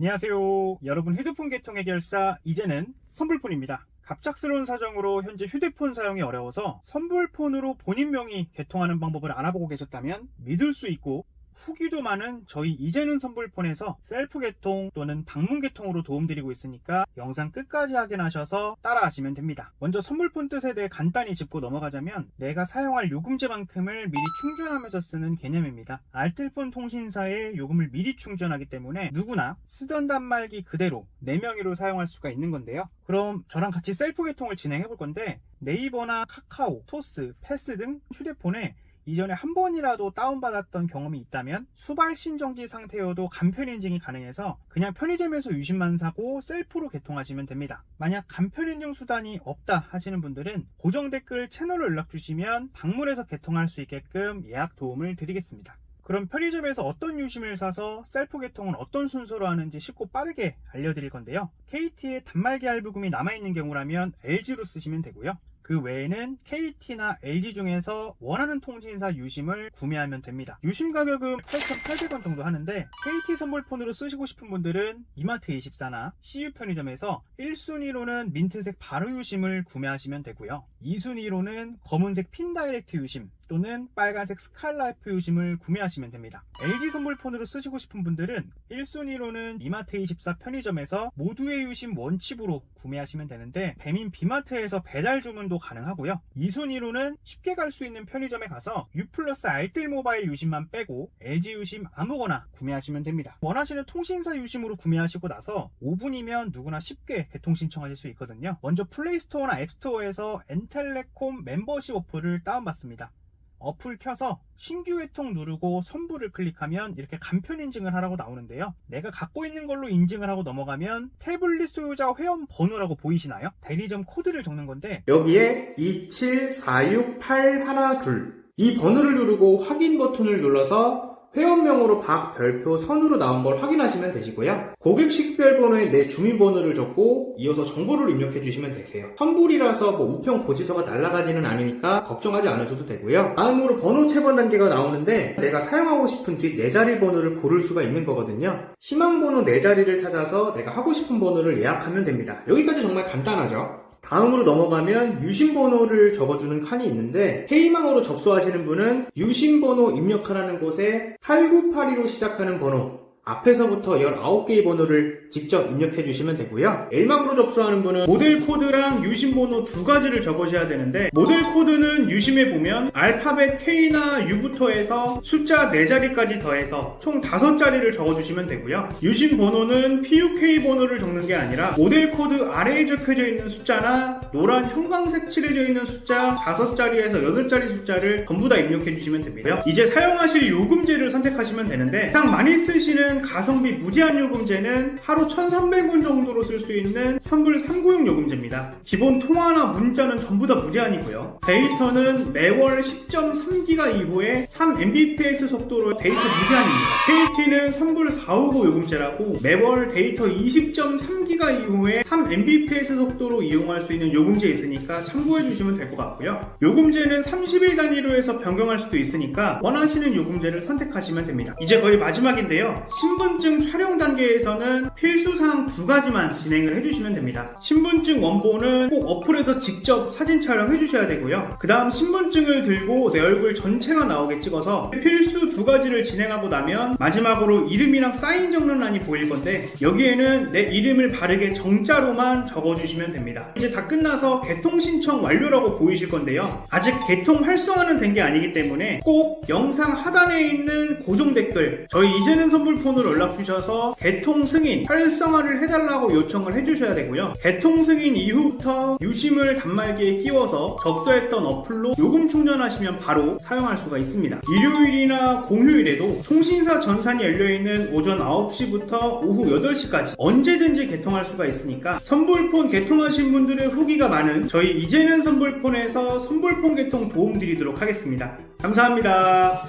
안녕하세요. 여러분 휴대폰 개통 해결사 이제는 선불폰입니다. 갑작스러운 사정으로 현재 휴대폰 사용이 어려워서 선불폰으로 본인 명의 개통하는 방법을 알아보고 계셨다면 믿을 수 있고 후기도 많은 저희 이제는 선불폰에서 셀프 개통 또는 방문 개통으로 도움드리고 있으니까 영상 끝까지 확인하셔서 따라하시면 됩니다. 먼저 선불폰 뜻에 대해 간단히 짚고 넘어가자면 내가 사용할 요금제만큼을 미리 충전하면서 쓰는 개념입니다. 알뜰폰 통신사에 요금을 미리 충전하기 때문에 누구나 쓰던 단말기 그대로 내 명의로 사용할 수가 있는 건데요. 그럼 저랑 같이 셀프 개통을 진행해 볼 건데 네이버나 카카오, 토스, 패스 등 휴대폰에 이전에 한 번이라도 다운받았던 경험이 있다면 수발 신정지 상태여도 간편 인증이 가능해서 그냥 편의점에서 유심만 사고 셀프로 개통하시면 됩니다. 만약 간편 인증 수단이 없다 하시는 분들은 고정 댓글 채널로 연락 주시면 방문해서 개통할 수 있게끔 예약 도움을 드리겠습니다. 그럼 편의점에서 어떤 유심을 사서 셀프 개통은 어떤 순서로 하는지 쉽고 빠르게 알려드릴 건데요. KT의 단말기 할부금이 남아있는 경우라면 LG로 쓰시면 되고요. 그 외에는 KT나 LG 중에서 원하는 통신사 유심을 구매하면 됩니다. 유심 가격은 8,800원 정도 하는데 KT 선물폰으로 쓰시고 싶은 분들은 이마트 24나 CU 편의점에서 1순위로는 민트색 바로 유심을 구매하시면 되고요. 2순위로는 검은색 핀 다이렉트 유심 또는 빨간색 스칼라이프 유심을 구매하시면 됩니다. LG 선물폰으로 쓰시고 싶은 분들은 1순위로는 이마트24 편의점에서 모두의 유심 원칩으로 구매하시면 되는데 배민 비마트에서 배달 주문도 가능하고요. 2순위로는 쉽게 갈 수 있는 편의점에 가서 U 플러스 알뜰 모바일 유심만 빼고 LG 유심 아무거나 구매하시면 됩니다. 원하시는 통신사 유심으로 구매하시고 나서 5분이면 누구나 쉽게 개통 신청하실 수 있거든요. 먼저 플레이스토어나 앱스토어에서 엔텔레콤 멤버십 어플을 다운받습니다. 어플 켜서 신규 회통 누르고 선부를 클릭하면 이렇게 간편 인증을 하라고 나오는데요. 내가 갖고 있는 걸로 인증을 하고 넘어가면 태블릿 소유자 회원 번호라고 보이시나요? 대리점 코드를 적는 건데 여기에 2746812이 번호를 누르고 확인 버튼을 눌러서 회원명으로 박, 별표, 선으로 나온 걸 확인하시면 되시고요. 고객 식별 번호에 내 주민번호를 적고 이어서 정보를 입력해 주시면 되세요. 선불이라서 뭐 우편 고지서가 날아가지는 않으니까 걱정하지 않으셔도 되고요. 다음으로 번호 체번 단계가 나오는데 내가 사용하고 싶은 뒷네 자리 번호를 고를 수가 있는 거거든요. 희망 번호 네 자리를 찾아서 내가 하고 싶은 번호를 예약하면 됩니다. 여기까지 정말 간단하죠. 다음으로 넘어가면 유심번호를 적어주는 칸이 있는데 K망으로 접수하시는 분은 유심번호 입력하라는 곳에 8982로 시작하는 번호 앞에서부터 19개의 번호를 직접 입력해 주시면 되고요. L망으로 접수하는 분은 모델 코드랑 유심 번호 두 가지를 적으셔야 되는데 모델 코드는 유심에 보면 알파벳 K나 U부터 해서 숫자 4자리까지 더해서 총 5자리를 적어주시면 되고요. 유심 번호는 PUK 번호를 적는 게 아니라 모델 코드 아래에 적혀져 있는 숫자나 노란 형광색 칠해져 있는 숫자 5자리에서 8자리 숫자를 전부 다 입력해 주시면 됩니다. 이제 사용하실 요금제를 선택하시면 되는데 가장 많이 쓰시는 가성비 무제한 요금제는 하루 1,300원 정도로 쓸 수 있는 선불 396 요금제입니다. 기본 통화나 문자는 전부 다 무제한이고요. 데이터는 매월 10.3기가 이후에 3mbps 속도로 데이터 무제한입니다. KT는 선불 459 요금제라고 매월 데이터 20.3기가 이후에 3mbps 속도로 이용할 수 있는 요금제 있으니까 참고해 주시면 될 것 같고요. 요금제는 30일 단위로 해서 변경할 수도 있으니까 원하시는 요금제를 선택하시면 됩니다. 이제 거의 마지막인데요. 신분증 촬영 단계에서는 필수사항 두 가지만 진행을 해주시면 됩니다. 신분증 원본은 꼭 어플에서 직접 사진 촬영해 주셔야 되고요. 그 다음 신분증을 들고 내 얼굴 전체가 나오게 찍어서 필수 두 가지를 진행하고 나면 마지막으로 이름이랑 사인 적는 란이 보일 건데 여기에는 내 이름을 바르게 정자로만 적어주시면 됩니다. 이제 다 끝나서 개통 신청 완료라고 보이실 건데요. 아직 개통 활성화는 된 게 아니기 때문에 꼭 영상 하단에 있는 고정 댓글 저희 이제는 선 불폰으로 연락 주셔서 개통 승인 활성화를 해달라고 요청을 해주셔야 되고요. 개통 승인 이후부터 유심을 단말기에 끼워서 접수했던 어플로 요금 충전하시면 바로 사용할 수가 있습니다. 일요일이나 공휴일에도 통신사 전산이 열려있는 오전 9시부터 오후 8시까지 언제든지 개통할 수가 있으니까 선불폰 개통하신 분들의 후기가 많은 저희 이제는 선불폰에서 선불폰 개통 도움 드리도록 하겠습니다. 감사합니다.